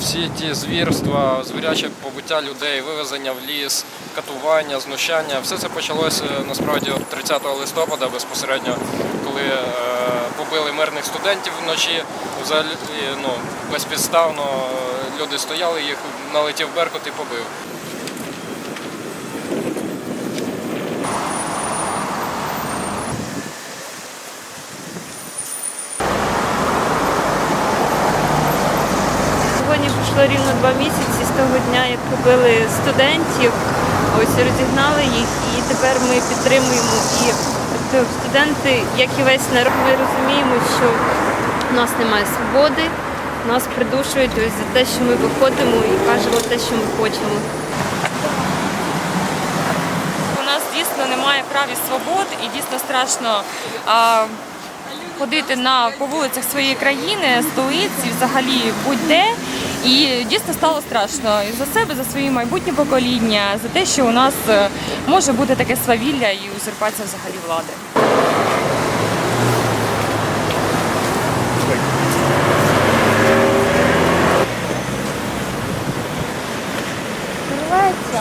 всі ті звірства, звіряче побуття людей, вивезення в ліс, катування, знущання, все це почалося е, насправді 30 листопада безпосередньо, коли е, побили мирних студентів вночі. Взагалі ну, безпідставно е, люди стояли, їх налетів беркут і побив. Пройшло рівно два місяці з того дня, як побили студентів, ось розігнали їх, і тепер ми підтримуємо і тобто студенти, як і весь народ, ми розуміємо, що в нас немає свободи, нас придушують ось за те, що ми виходимо і кажемо те, що ми хочемо. У нас дійсно немає прав і свобод, і дійсно страшно ходити на по вулицях своєї країни, столиці, взагалі будь-де. І дійсно стало страшно і за себе, за свої майбутнє покоління, за те, що у нас е, може бути таке свавілля і узурпація взагалі влади.